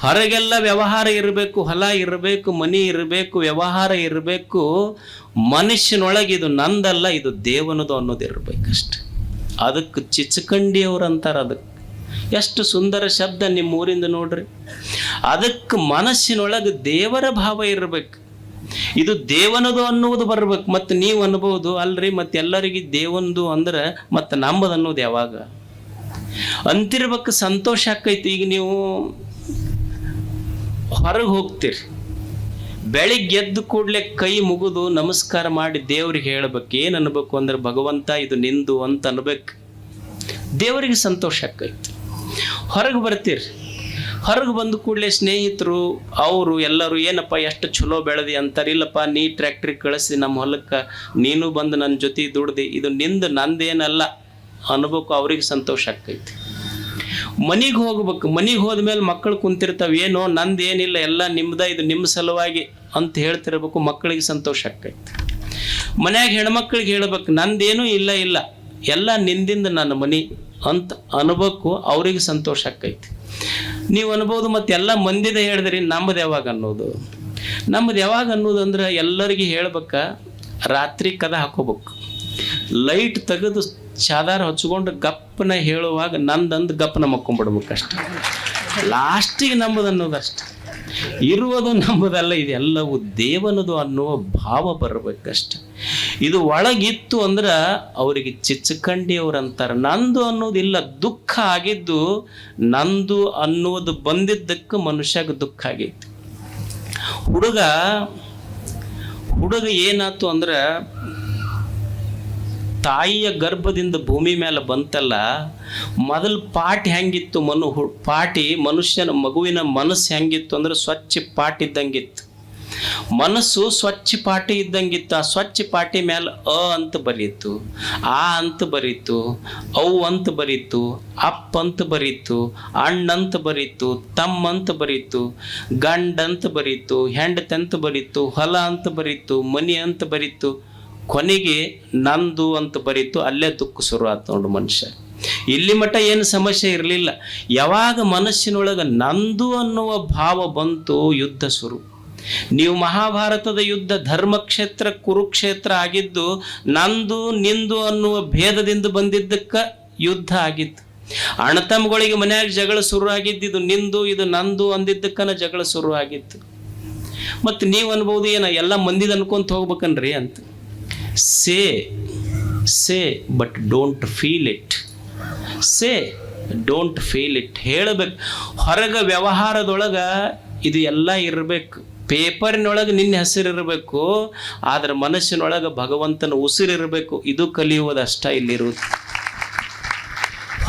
ಹೊರಗೆಲ್ಲ ವ್ಯವಹಾರ ಇರಬೇಕು, ಹೊಲ ಇರಬೇಕು, ಮನಿ ಇರಬೇಕು, ವ್ಯವಹಾರ ಇರಬೇಕು, ಮನುಷ್ಯನೊಳಗೆ ಇದು ನಂದಲ್ಲ, ಇದು ದೇವನದು ಅನ್ನೋದು ಇರಬೇಕಷ್ಟೆ. ಅದಕ್ಕೆ ಚಿಚ್ಚಕಂಡಿಯವ್ರು ಅಂತಾರೆ ಅದಕ್ಕೆ. ಎಷ್ಟು ಸುಂದರ ಶಬ್ದ ನಿಮ್ಮ ಊರಿಂದ ನೋಡ್ರಿ. ಅದಕ್ಕೆ ಮನಸ್ಸಿನೊಳಗೆ ದೇವರ ಭಾವ ಇರಬೇಕು. ಇದು ದೇವನದು ಅನ್ನುವುದು ಬರ್ಬೇಕು, ಮತ್ತು ನೀವು ಅನ್ಬೋದು, ಅಲ್ರಿ, ಮತ್ತೆ ಎಲ್ಲರಿಗೆ ದೇವನದು ಅಂದ್ರೆ, ಮತ್ತೆ ನಂಬದು ಅನ್ನೋದು ಯಾವಾಗ? ಅಂತಿರ್ಬೇಕು, ಸಂತೋಷ ಆಕೈತಿ. ಈಗ ನೀವು ಹೊರಗೆ ಹೋಗ್ತೀರಿ. ಬೆಳಿಗ್ಗೆ ಎದ್ದು ಕೂಡಲೇ ಕೈ ಮುಗಿದು ನಮಸ್ಕಾರ ಮಾಡಿ ದೇವ್ರಿಗೆ ಹೇಳ್ಬೇಕು, ಏನು ಅನ್ಬೇಕು ಅಂದ್ರೆ, ಭಗವಂತ ಇದು ನಿಂದು ಅಂತ ಅನ್ಬೇಕು. ದೇವರಿಗೆ ಸಂತೋಷ ಆಕೈತಿ. ಹೊರಗೆ ಬರ್ತೀರಿ. ಹೊರಗೆ ಬಂದ ಕೂಡಲೇ ಸ್ನೇಹಿತರು, ಅವರು ಎಲ್ಲರೂ, ಏನಪ್ಪ, ಎಷ್ಟು ಚಲೋ ಬೆಳೆದಿ ಅಂತಾರೆ. ಇಲ್ಲಪ್ಪ, ನೀ ಟ್ರ್ಯಾಕ್ಟ್ರಿಗೆ ಕಳಿಸಿ ನಮ್ಮ ಹೊಲಕ್ಕೆ, ನೀನು ಬಂದು ನನ್ನ ಜೊತೆ ದುಡ್ದು. ಇದು ನಿಂದು ನಂದೇನಲ್ಲ. ಅನ್ಬೇಕು, ಅವ್ರಿಗೆ ಸಂತೋಷ ಆಕೈತಿ. ಮನಿಗೆ ಹೋಗ್ಬೇಕು, ಮನಿಗೆ ಹೋದ್ಮೇಲೆ ಮಕ್ಕಳು ಕುಂತಿರ್ತಾವೆ, ಏನೋ ನಂದು ಏನಿಲ್ಲ, ಎಲ್ಲ ನಿಮ್ದ, ಇದು ನಿಮ್ಮ ಸಲುವಾಗಿ ಅಂತ ಹೇಳ್ತಿರ್ಬೇಕು ಮಕ್ಕಳಿಗೆ ಸಂತೋಷ ಆಕೈತಿ ಮನ್ಯಾಗ ಹೆಣ್ಮಕ್ಳಿಗೆ ಹೇಳ್ಬೇಕು ನಂದೇನು ಇಲ್ಲ ಇಲ್ಲ, ಎಲ್ಲ ನಿಂದಿಂದ ನನ್ನ ಮನಿ ಅಂತ ಅನ್ಬೇಕು, ಅವ್ರಿಗೆ ಸಂತೋಷ ಆಕೈತಿ ನೀವು ಅನ್ಬೋದು, ಮತ್ತೆ ಎಲ್ಲ ಮಂದಿದ ಹೇಳಿದ್ರಿ ನಮ್ಮದು ಯಾವಾಗ ಅನ್ನೋದು ನಮ್ಮದು ಯಾವಾಗ ಅನ್ನೋದು ಅಂದ್ರೆ ಎಲ್ಲರಿಗೆ ಹೇಳ್ಬೇಕ, ರಾತ್ರಿ ಕದ ಹಾಕೋಬೇಕು. ಲೈಟ್ ತೆಗೆದು ಚಾದಾರ ಹಚ್ಕೊಂಡು ಗಪ್ಪನ ಹೇಳುವಾಗ ನಂದಂದು ಗಪ್ಪನ ಅಷ್ಟೇ ಲಾಸ್ಟಿಗೆ ನಂಬುದು ಅನ್ನೋದಷ್ಟೆ ಇರುವುದು ನಂಬುದಲ್ಲ, ಇದೆಲ್ಲವೂ ದೇವನದು ಅನ್ನುವ ಭಾವ ಬರಬೇಕಷ್ಟೆ. ಇದು ಒಳಗಿತ್ತು ಅಂದ್ರೆ ಅವರಿಗೆ ಚಿಚ್ಚಕಂಡಿಯವ್ರು ಅಂತಾರೆ ನಂದು ಅನ್ನೋದಿಲ್ಲ, ದುಃಖ ಆಗಿದ್ದು ನಂದು ಅನ್ನೋದು ಬಂದಿದ್ದಕ್ಕೆ ಮನುಷ್ಯಗೆ ದುಃಖ ಆಗೈತಿ. ಹುಡುಗ ಹುಡುಗ ಏನಾಯ್ತು ಅಂದ್ರೆ ತಾಯಿಯ ಗರ್ಭದಿಂದ ಭೂಮಿ ಮೇಲೆ ಬಂತಲ್ಲ ಮೊದಲು ಪಾಟಿ ಹೆಂಗಿತ್ತು ಮನು ಪಾಟಿ ಮನುಷ್ಯನ ಮಗುವಿನ ಮನಸ್ಸು ಹೆಂಗಿತ್ತು ಅಂದ್ರೆ ಸ್ವಚ್ಛ ಪಾಟಿ ಇದ್ದಂಗಿತ್ತು ಮನಸ್ಸು ಸ್ವಚ್ಛ ಪಾಟಿ ಇದ್ದಂಗಿತ್ತು ಆ ಸ್ವಚ್ಛ ಪಾಟಿ ಮೇಲೆ ಅ ಅಂತ ಬರೀತು ಆ ಅಂತ ಬರೀತು ಅವು ಅಂತ ಬರೀತು ಅಪ್ಪ ಅಂತ ಬರೀತು ಅಣ್ಣಂತ ಬರೀತು ತಮ್ಮ ಅಂತ ಬರೀತು ಗಂಡ ಅಂತ ಬರೀತು ಹೆಂಡತಿ ಅಂತ ಬರೀತು ಹೊಲ ಅಂತ ಬರೀತು ಮನಿ ಅಂತ ಬರೀತು ಕೊನೆಗೆ ನಂದು ಅಂತ ಬರೀತು, ಅಲ್ಲೇ ದುಃಖ ಶುರು ಆಯ್ತು ನೋಡು ಮನುಷ್ಯ. ಇಲ್ಲಿ ಮಟ್ಟ ಏನು ಸಮಸ್ಯೆ ಇರಲಿಲ್ಲ. ಯಾವಾಗ ಮನಸ್ಸಿನೊಳಗೆ ನಂದು ಅನ್ನುವ ಭಾವ ಬಂತು, ಯುದ್ಧ ಶುರು. ನೀವು ಮಹಾಭಾರತದ ಯುದ್ಧ, ಧರ್ಮಕ್ಷೇತ್ರ, ಕುರುಕ್ಷೇತ್ರ ಆಗಿದ್ದು, ನಂದು, ನಿಂದು ಅನ್ನುವ ಭೇದದಿಂದ ಬಂದಿದ್ದಕ್ಕೆ ಯುದ್ಧ ಆಗಿತ್ತು. ಅಣತಮ್ಗಳಿಗೆ ಮನೆಯಾಗ ಜಗಳ ಶುರು ಆಗಿದ್ದು ಇದು ನಿಂದು, ಇದು ನಂದು ಅಂದಿದ್ದಕ್ಕನ ಜಗಳ ಶುರು ಆಗಿತ್ತು ಮತ್ತು ನೀವು ಅನ್ಬೋದು ಏನ, ಎಲ್ಲ ಮಂದಿದ ಅನ್ಕೊಂತ ಹೋಗ್ಬೇಕನ್ರಿ ಅಂತ. Say say but don't feel it say don't feel it ಹೇಳಬೇಕು. ಹೊರಗೆ ವ್ಯವಹಾರದೊಳಗೆ ಇದು ಎಲ್ಲ ಇರಬೇಕು. ಪೇಪರಿನೊಳಗೆ ನಿನ್ನ ಹೆಸರಿರಬೇಕು ಆದ್ರೆ ಮನಸ್ಸಿನೊಳಗೆ ಭಗವಂತನ ಉಸಿರಿರಬೇಕು ಇದು ಕಲಿಯುವುದಷ್ಟ ಇಲ್ಲಿರುವುದು.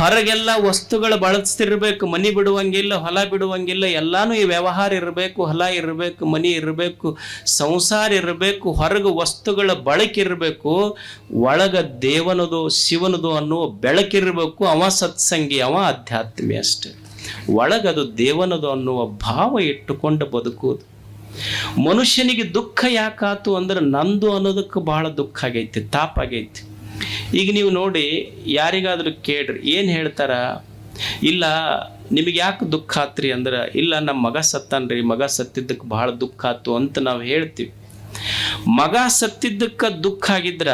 ಹೊರಗೆಲ್ಲ ವಸ್ತುಗಳು ಬಳಸ್ತಿರ್ಬೇಕು, ಮನಿ ಬಿಡುವಂಗಿಲ್ಲ, ಹೊಲ ಬಿಡುವಂಗಿಲ್ಲ, ಎಲ್ಲಾನು ಈ ವ್ಯವಹಾರ ಇರಬೇಕು, ಹೊಲ ಇರಬೇಕು, ಮನಿ ಇರಬೇಕು, ಸಂಸಾರ ಇರಬೇಕು, ಹೊರಗೆ ವಸ್ತುಗಳ ಬಳಕಿರಬೇಕು ಒಳಗ ದೇವನದು, ಶಿವನದು ಅನ್ನುವ ಬೆಳಕಿರಬೇಕು ಅವ ಸತ್ಸಂಗಿ, ಅವ ಅಧ್ಯಾತ್ಮಿ ಅಷ್ಟೆ. ಒಳಗದು ದೇವನದು ಅನ್ನುವ ಭಾವ ಇಟ್ಟುಕೊಂಡು ಬದುಕುವುದು. ಮನುಷ್ಯನಿಗೆ ದುಃಖ ಯಾಕಾತು ಅಂದ್ರೆ ನಂದು ಅನ್ನೋದಕ್ಕೆ ಬಹಳ ದುಃಖ ಆಗೈತಿ, ತಾಪ ಆಗೈತಿ. ಈಗ ನೀವು ನೋಡಿ ಯಾರಿಗಾದರೂ ಕೇಳ್ರಿ, ಏನು ಹೇಳ್ತಾರ? ಇಲ್ಲ, ನಿಮಗೆ ಯಾಕೆ ದುಃಖ ಆತ್ರಿ ಅಂದ್ರೆ, ಇಲ್ಲ ನಮ್ಮ ಮಗ ಸತ್ತನ್ರಿ, ಮಗ ಸತ್ತಿದ್ದಕ್ಕೆ ಬಹಳ ದುಃಖ ಆತು ಅಂತ ನಾವು ಹೇಳ್ತೀವಿ. ಮಗ ಸತ್ತಿದ್ದಕ್ಕೆ ದುಃಖ ಆಗಿದ್ರ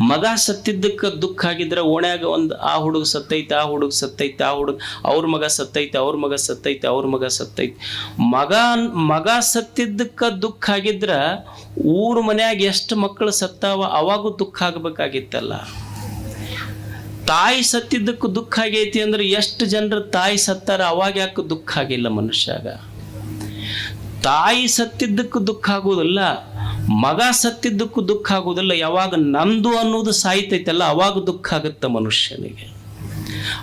ಮಗ ಸತ್ತಿದ್ದಕ್ಕೆ ದುಃಖ ಆಗಿದ್ರೆ ಓಣ್ಯಾಗ ಒಂದು ಆ ಹುಡುಗ ಸತ್ತೈತೆ, ಆ ಹುಡುಗ ಸತ್ತೈತೆ, ಆ ಹುಡುಗ, ಅವ್ರ ಮಗ ಸತ್ತೈತೆ, ಅವ್ರ ಮಗ ಸತ್ತೈತೆ, ಅವ್ರ ಮಗ ಸತ್ತೈತೆ. ಮಗ ಮಗ ಸತ್ತಿದ್ದಕ್ಕೆ ದುಃಖ ಆಗಿದ್ರೆ ಊರ ಮನ್ಯಾಗ ಎಷ್ಟು ಮಕ್ಕಳು ಸತ್ತಾವ ಅವಾಗೂ ದುಃಖ ಆಗ್ಬೇಕಾಗಿತ್ತಲ್ಲ. ತಾಯಿ ಸತ್ತಿದ್ದಕ್ಕೂ ದುಃಖ ಆಗೈತಿ ಅಂದ್ರೆ ಎಷ್ಟು ಜನರು ತಾಯಿ ಸತ್ತಾರ ಅವಾಗ ಯಾಕೆ ದುಃಖ ಆಗಿಲ್ಲ ಮನುಷ್ಯಾಗ? ತಾಯಿ ಸತ್ತಿದ್ದಕ್ಕೂ ದುಃಖ ಆಗುವುದಿಲ್ಲ ಮಗ ಸತ್ತಿದ್ದಕ್ಕೂ ದುಃಖ ಆಗುವುದಿಲ್ಲ, ಯಾವಾಗ ನಂದು ಅನ್ನೋದು ಸಾಯ್ತೈತಲ್ಲ, ಅವಾಗ ದುಃಖ ಆಗುತ್ತೆ ಮನುಷ್ಯನಿಗೆ.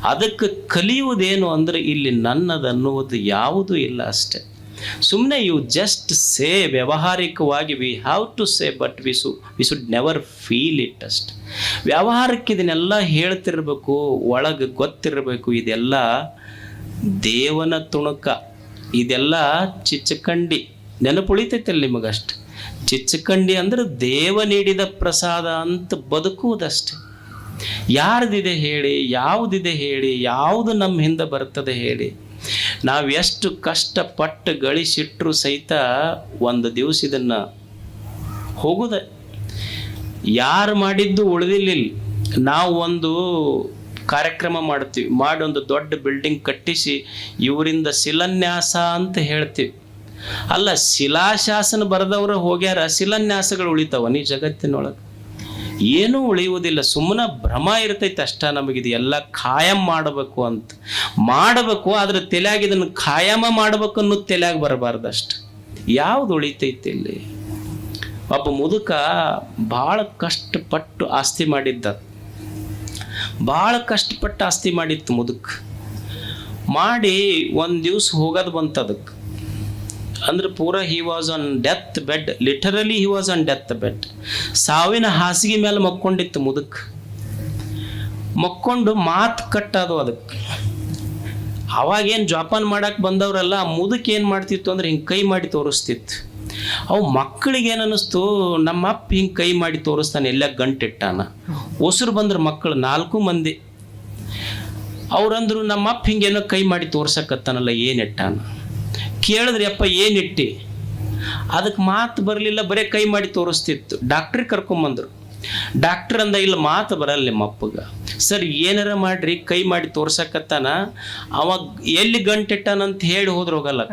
ಅದಕ್ಕೆ ಕಲಿಯುವುದೇನು ಅಂದ್ರೆ ಇಲ್ಲಿ ನನ್ನದು ಅನ್ನುವುದು ಯಾವುದೂ ಇಲ್ಲ ಅಷ್ಟೆ. ಸುಮ್ಮನೆ you just say ವ್ಯಾವಹಾರಿಕವಾಗಿ we have to say but we ಸು we should never feel it ಅಷ್ಟೆ. ವ್ಯವಹಾರಕ್ಕೆ ಇದನ್ನೆಲ್ಲ ಹೇಳ್ತಿರ್ಬೇಕು, ಒಳಗೆ ಗೊತ್ತಿರಬೇಕು, ಇದೆಲ್ಲ ದೇವನ ತುಣುಕ, ಇದೆಲ್ಲ ಚಿಚ್ಚಕಂಡಿ, ನೆನಪುಳಿತೈತಲ್ಲ ನಿಮಗಷ್ಟೆ. ಚಿಚ್ಚಕಂಡಿ ಅಂದ್ರೆ ದೇವ ನೀಡಿದ ಪ್ರಸಾದ ಅಂತ ಬದುಕುವುದಷ್ಟೆ. ಯಾರ್ದಿದೆ ಹೇಳಿ, ಯಾವುದಿದೆ ಹೇಳಿ, ಯಾವುದು ನಮ್ಮ ಹಿಂದೆ ಬರ್ತದೆ ಹೇಳಿ. ನಾವು ಎಷ್ಟು ಕಷ್ಟಪಟ್ಟು ಗಳಿಸಿಟ್ರು ಸಹಿತ ಒಂದು ದಿವಸ ಇದನ್ನು ಹೋಗುದ. ಯಾರು ಮಾಡಿದ್ದು ಉಳಿದಿಲ್ಲ ನಾವು ಒಂದು ಕಾರ್ಯಕ್ರಮ ಮಾಡ್ತೀವಿ, ಮಾಡಿ ಒಂದು ದೊಡ್ಡ ಬಿಲ್ಡಿಂಗ್ ಕಟ್ಟಿಸಿ, ಇವರಿಂದ ಶಿಲಾನ್ಯಾಸ ಅಂತ ಹೇಳ್ತೀವಿ. ಅಲ್ಲ, ಶಿಲಾಶಾಸನ ಬರೆದವರು ಹೋಗ್ಯಾರ, ಶಿಲಾನ್ಯಾಸಗಳು ಉಳಿತಾವ ನೀ ಜಗತ್ತಿನೊಳಗೆ. ಏನೂ ಉಳಿಯುವುದಿಲ್ಲ, ಸುಮ್ಮನೆ ಭ್ರಮ ಇರ್ತೈತೆ ಅಷ್ಟ ನಮಗಿದು ಎಲ್ಲ ಖಾಯಂ ಮಾಡಬೇಕು ಅಂತ. ಮಾಡಬೇಕು, ಆದ್ರೆ ತಲೆಯಾಗ ಇದನ್ನು ಖಾಯಮ ಮಾಡ್ಬೇಕು ಅನ್ನೋದು ತಲೆಯಾಗ ಬರಬಾರ್ದು ಯಾವ್ದು ಉಳಿತೈತೆ ಇಲ್ಲಿ? ಒಬ್ಬ ಮುದುಕ ಭಾಳ ಕಷ್ಟಪಟ್ಟು ಆಸ್ತಿ ಮಾಡಿದ್ದ. ಭಾಳ ಕಷ್ಟಪಟ್ಟು ಆಸ್ತಿ ಮಾಡಿತ್ತು ಮುದುಕ್. ಮಾಡಿ ಒಂದು ದಿವ್ಸ ಹೋಗೋದು ಬಂತು ಅದಕ್ಕೆ ಅಂದ್ರೆ ಪೂರ he was on death bed literally he was on death bed ಸಾವಿನ ಹಾಸಿಗೆ ಮೇಲೆ ಮಕ್ಕೊಂಡಿತ್ತು ಮುದುಕ್. ಮಕ್ಕೊಂಡು ಮಾತು ಕಟ್ಟದು ಅದಕ್ಕೆ ಅವಾಗೇನು ಜೋಪಾನ ಮಾಡಕ್ಕೆ ಬಂದವರೆಲ್ಲ ಮುದುಕ್ ಏನು ಮಾಡ್ತಿತ್ತು ಅಂದ್ರೆ ಹಿಂಗೆ ಕೈ ಮಾಡಿ ತೋರಿಸ್ತಿತ್ತು. ಅವು ಮಕ್ಕಳಿಗೆ ಅನ್ನಿಸ್ತು? ನಮ್ಮ ಅಪ್ಪ ಹಿಂಗೆ ಕೈ ಮಾಡಿ ತೋರಿಸ್ತಾನೆ ಎಲ್ಲ ಗಂಟಿಟ್ಟಾನ. ಉಸಿರು ಬಂದ್ರೆ ಮಕ್ಕಳು ನಾಲ್ಕು ಮಂದಿ. ಅವ್ರಂದ್ರು ನಮ್ಮ ಅಪ್ಪ ಹಿಂಗೇನೋ ಕೈ ಮಾಡಿ ತೋರ್ಸಕತ್ತಾನಲ್ಲ, ಏನು ಇಟ್ಟಾನ? ಕೇಳಿದ್ರಿ, ಅಪ್ಪ ಏನಿಟ್ಟಿ ಅದಕ್ಕೆ ಮಾತು ಬರಲಿಲ್ಲ, ಬರೀ ಕೈ ಮಾಡಿ ತೋರಿಸ್ತಿತ್ತು. ಡಾಕ್ಟ್ರಿಗೆ ಕರ್ಕೊಂಬಂದರು. ಡಾಕ್ಟ್ರ್ ಅಂದ, ಇಲ್ಲಿ, ಮಾತು ಬರಲ್ಲ ನಿಮ್ಮ ಅಪ್ಪಗ. ಸರ್, ಏನಾರ ಮಾಡ್ರಿ, ಕೈ ಮಾಡಿ ತೋರ್ಸಕತ್ತಾನ. ಅವ ಎಲ್ಲಿ ಗಂಟೆಟ್ಟನಂತ ಹೇಳಿ ಹೋದ್ರೆ ಹೋಗಲ್ಲ.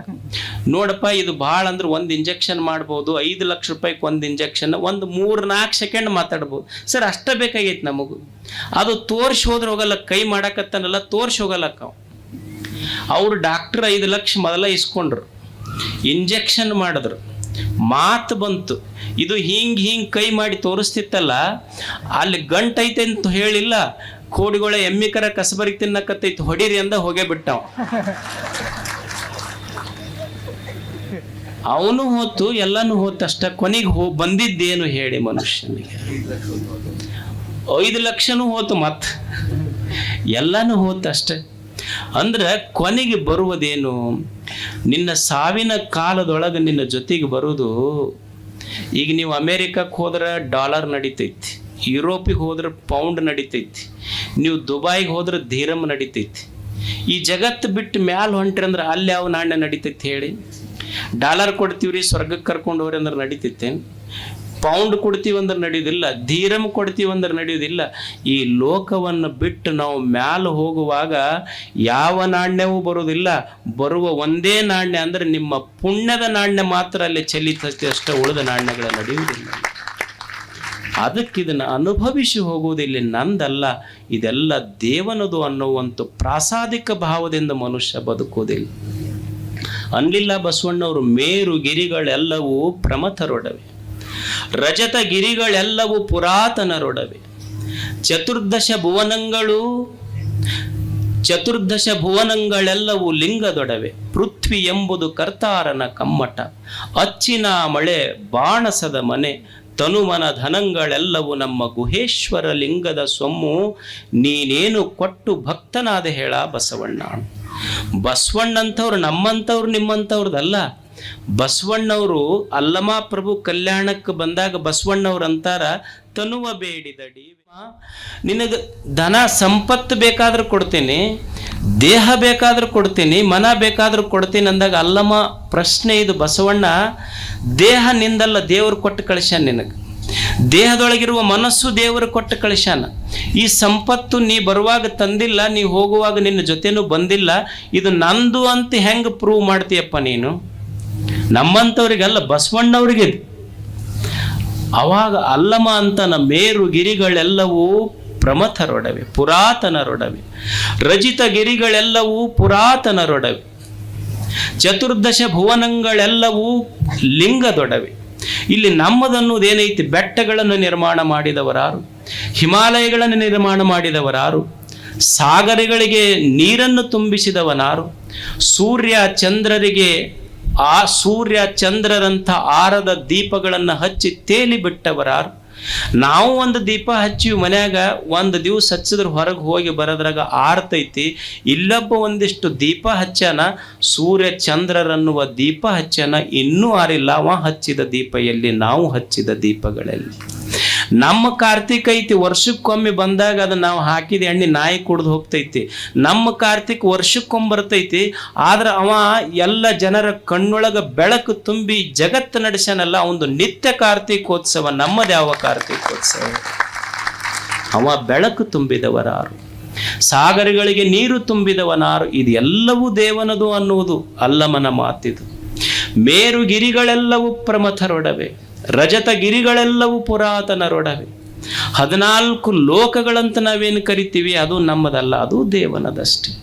ನೋಡಪ್ಪ, ಇದು ಭಾಳ ಅಂದ್ರೆ ಒಂದು ಇಂಜೆಕ್ಷನ್ ಮಾಡ್ಬೋದು, ಐದು ಲಕ್ಷ ರೂಪಾಯಿಗೆ ಒಂದು ಇಂಜೆಕ್ಷನ್ ಒಂದು ಮೂರು ನಾಲ್ಕು ಸೆಕೆಂಡ್ ಮಾತಾಡ್ಬೋದು. ಸರ್, ಅಷ್ಟೇ ಬೇಕಾಗೈತೆ ನಮಗೂ. ಅದು ತೋರ್ಸಿ ಹೋದ್ರೆ ಹೋಗಲ್ಲ, ಕೈ ಮಾಡಕತ್ತಾನಲ್ಲ, ತೋರ್ಸಿ ಹೋಗಲ್ಲಕ್ಕ ಅವ. ಅವ್ರು ಡಾಕ್ಟ್ರ್ ಐದು ಲಕ್ಷ ಮೊದಲ ಇಸ್ಕೊಂಡ್ರು. ಇಂಜೆಕ್ಷನ್ ಮಾಡಿದ್ರು. ಮಾತು ಬಂತು. ಇದು ಹಿಂಗ್ ಹಿಂಗ್ ಕೈ ಮಾಡಿ ತೋರಿಸ್ತಿತ್ತಲ್ಲ, ಅಲ್ಲಿ ಗಂಟೈತೆ ಅಂತ ಹೇಳಿಲ್ಲ, ಕೋಡಿಗಳ ಎಮ್ಮಿಕರ ಕಸಬರಿಗೆ ತಿನ್ನಕತ್ತೈತಿ, ಹೊಡೀರಿ ಅಂದ ಹೋಗೇ ಬಿಟ್ಟವ. ಅವನು ಹೋತು, ಎಲ್ಲಾನು ಹೋತಷ್ಟ ಕೊನೆಗೆ ಹೋ, ಬಂದಿದ್ದೇನು ಹೇಳಿ ಮನುಷ್ಯನಿಗೆ. ಐದು ಲಕ್ಷನೂ ಹೋತು ಮತ್ತೆ ಎಲ್ಲಾನು ಹೋತಷ್ಟೆ ಅಂದ್ರೆ ಕೊನೆಗೆ ಬರುವುದೇನು? ನಿನ್ನ ಸಾವಿನ ಕಾಲದೊಳಗೆ ನಿನ್ನ ಜೊತೆಗೆ ಬರುವುದು, ಈಗ ನೀವು ಅಮೇರಿಕಕ್ಕೆ ಹೋದ್ರೆ ಡಾಲರ್ ನಡೀತೈತಿ, ಯುರೋಪಿಗೆ ಹೋದ್ರೆ ಪೌಂಡ್ ನಡೀತೈತಿ, ನೀವು ದುಬೈಗೆ ಹೋದ್ರೆ ಧೀರಮ್ ನಡೀತೈತಿ. ಈ ಜಗತ್ತು ಬಿಟ್ಟು ಮ್ಯಾಲ ಹೊಂಟ್ರಿ ಅಂದ್ರೆ ಅಲ್ಲಿ ಯಾವ ನಾಣ್ಯ ನಡೀತೈತಿ ಹೇಳಿ? ಡಾಲರ್ ಕೊಡ್ತೀವ್ರಿ, ಸ್ವರ್ಗಕ್ಕೆ ಕರ್ಕೊಂಡು ಹೋಗ್ರಿ ಅಂದ್ರೆ ನಡಿತೈತೆ ಪೌಂಡ್ ಕೊಡ್ತೀವಂದ್ರೆ ನಡೆಯೋದಿಲ್ಲ ಧೀರಮ್ ಕೊಡ್ತೀವಂದ್ರೆ ನಡೆಯೋದಿಲ್ಲ. ಈ ಲೋಕವನ್ನು ಬಿಟ್ಟು ನಾವು ಮ್ಯಾಲ ಹೋಗುವಾಗ ಯಾವ ನಾಣ್ಯವೂ ಬರೋದಿಲ್ಲ ಬರುವ ಒಂದೇ ನಾಣ್ಯ ಅಂದ್ರೆ ನಿಮ್ಮ ಪುಣ್ಯದ ನಾಣ್ಯ ಮಾತ್ರ ಅಲ್ಲಿ ಚಲಿತೈತೆ ಅಷ್ಟೇ ಉಳಿದ ನಾಣ್ಯಗಳ ನಡೆಯುವುದಿಲ್ಲ. ಅದಕ್ಕೆ ಇದನ್ನು ಅನುಭವಿಸಿ ಹೋಗುವುದಿಲ್ಲ. ನಂದಲ್ಲ, ಇದೆಲ್ಲ ದೇವನದು ಅನ್ನುವಂಥ ಪ್ರಾಸಾದಿಕ ಭಾವದಿಂದ ಮನುಷ್ಯ ಬದುಕುವುದಿಲ್ಲ. ಅನ್ಲಿಲ್ಲ ಬಸವಣ್ಣವರು ಮೇರು ಗಿರಿಗಳೆಲ್ಲವೂ ಪ್ರಮಥರೊಡವೆ ರಜತ ಗಿರಿಗಳೆಲ್ಲವೂ ಪುರಾತನರೊಡವೆ. ಚತುರ್ದಶ ಭುವನಗಳು, ಚತುರ್ದಶ ಭುವನಗಳೆಲ್ಲವೂ ಲಿಂಗದೊಡವೆ. ಪೃಥ್ವಿ ಎಂಬುದು ಕರ್ತಾರನ ಕಮ್ಮಟ. ಅಚ್ಚಿನ ಮಳೆ, ಬಾಣಸದ ಮನೆ, ತನುಮನ ಧನಗಳೆಲ್ಲವೂ ನಮ್ಮ ಗುಹೇಶ್ವರ ಲಿಂಗದ ಸೊಮ್ಮು. ನೀನೇನು ಕೊಟ್ಟು ಭಕ್ತನಾದ ಹೇಳ ಬಸವಣ್ಣ ಬಸವಣ್ಣಂಥವ್ರು ನಮ್ಮಂಥವ್ರು ನಿಮ್ಮಂಥವ್ರದಲ್ಲ. ಬಸವಣ್ಣವರು ಅಲ್ಲಮ ಪ್ರಭು ಕಲ್ಯಾಣಕ್ಕೆ ಬಂದಾಗ ಬಸವಣ್ಣವ್ರು ಅಂತಾರ, ತನುವ ಬೇಡಿದಡಿ. ನಿನಗೆ ಧನ ಸಂಪತ್ತು ಬೇಕಾದ್ರೂ ಕೊಡ್ತೀನಿ, ದೇಹ ಬೇಕಾದ್ರೂ ಕೊಡ್ತೀನಿ, ಮನ ಬೇಕಾದರೂ ಕೊಡ್ತೀನಿ ಅಂದಾಗ ಅಲ್ಲಮ್ಮ ಪ್ರಶ್ನೆ ಇದು, ಬಸವಣ್ಣ, ದೇಹ ನಿಂದಲ್ಲ ದೇವರು ಕೊಟ್ಟು ಕಳಿಸ್ಯಾನ ನಿನಗೆ. ದೇಹದೊಳಗಿರುವ ಮನಸ್ಸು ದೇವರು ಕೊಟ್ಟು ಕಳಿಸ್ಯಾನ. ಈ ಸಂಪತ್ತು ನೀ ಬರುವಾಗ ತಂದಿಲ್ಲ, ನೀ ಹೋಗುವಾಗ ನಿನ್ನ ಜೊತೆನೂ ಬಂದಿಲ್ಲ. ಇದು ನಂದು ಅಂತ ಹೆಂಗೆ ಪ್ರೂವ್ ಮಾಡ್ತೀಯಪ್ಪ ನೀನು? ನಮ್ಮಂಥವ್ರಿಗಲ್ಲ ಬಸವಣ್ಣವ್ರಿಗೆ. ಅವಾಗ ಅಲ್ಲಮ ಅಂತನ ಮೇರು ಗಿರಿಗಳೆಲ್ಲವೂ ಪ್ರಮಥರೊಡವೆ, ಪುರಾತನರೊಡವೆ. ರಜಿತ ಗಿರಿಗಳೆಲ್ಲವೂ ಪುರಾತನರೊಡವೆ. ಚತುರ್ದಶ ಭುವನಗಳೆಲ್ಲವೂ ಲಿಂಗದೊಡವೆ. ಇಲ್ಲಿ ನಮ್ಮದನ್ನುವುದೇನೈತಿ ಬೆಟ್ಟಗಳನ್ನು ನಿರ್ಮಾಣ ಮಾಡಿದವರಾರು, ಹಿಮಾಲಯಗಳನ್ನು ನಿರ್ಮಾಣ ಮಾಡಿದವರಾರು, ಸಾಗರಗಳಿಗೆ ನೀರನ್ನು ತುಂಬಿಸಿದವನಾರು, ಸೂರ್ಯ ಚಂದ್ರರಿಗೆ ಆ ಸೂರ್ಯ ಚಂದ್ರರಂಥ ಆರದ ದೀಪಗಳನ್ನು ಹಚ್ಚಿ ತೇಲಿ ಬಿಟ್ಟವರಾರು. ನಾವು ಒಂದು ದೀಪ ಹಚ್ಚಿವಿ ಮನ್ಯಾಗ, ಒಂದು ದಿವಸ ಹಚ್ಚಿದ್ರೆ ಹೊರಗೆ ಹೋಗಿ ಬರೋದ್ರಾಗ ಆರ್ತೈತಿ ಇಲ್ಲೊಬ್ಬ ಒಂದಿಷ್ಟು ದೀಪ ಹಚ್ಚಾನ ಸೂರ್ಯ ಚಂದ್ರರನ್ನುವ ದೀಪ ಹಚ್ಚಾನ ಇನ್ನೂ ಆರಿಲ್ಲ. ಅವ ಹಚ್ಚಿದ ದೀಪ ಎಲ್ಲಿ? ನಾವು ಹಚ್ಚಿದ ದೀಪಗಳಲ್ಲಿ. ನಮ್ಮ ಕಾರ್ತಿಕ್ ಐತಿ, ವರ್ಷಕ್ಕೊಮ್ಮೆ ಬಂದಾಗ ಅದು ನಾವು ಹಾಕಿದ ಎಣ್ಣೆ ನಾಯಿ ಕುಡ್ದು ಹೋಗ್ತೈತಿ. ನಮ್ಮ ಕಾರ್ತಿಕ್ ವರ್ಷಕ್ಕೊಮ್ಮೆ ಬರ್ತೈತಿ, ಆದ್ರೆ ಅವ ಎಲ್ಲ ಜನರ ಕಣ್ಣೊಳಗ ಬೆಳಕು ತುಂಬಿ ಜಗತ್ತು ನಡೆಸನಲ್ಲ ಒಂದು ನಿತ್ಯ ಕಾರ್ತಿಕೋತ್ಸವ, ನಮ್ಮದೇ ಯಾವ ಕಾರ್ತಿಕೋತ್ಸವ? ಅವ ಬೆಳಕು ತುಂಬಿದವರಾರು. ಸಾಗರಗಳಿಗೆ ನೀರು ತುಂಬಿದವನಾರು. ಇದೆಲ್ಲವೂ ದೇವನದು ಅನ್ನುವುದು ಅಲ್ಲಮನ ಮಾತಿದು. ಮೇರುಗಿರಿಗಳೆಲ್ಲವೂ ಪ್ರಮಥರೊಡವೆ. ರಜತ ಗಿರಿಗಳೆಲ್ಲವೂ ಪುರಾತನರೊಡವೆ. ಹದಿನಾಲ್ಕು ಲೋಕಗಳಂತ ನಾವೇನು ಕರಿತೀವಿ ಅದು ನಮ್ಮದಲ್ಲ ಅದು ದೇವನದಷ್ಟೇ.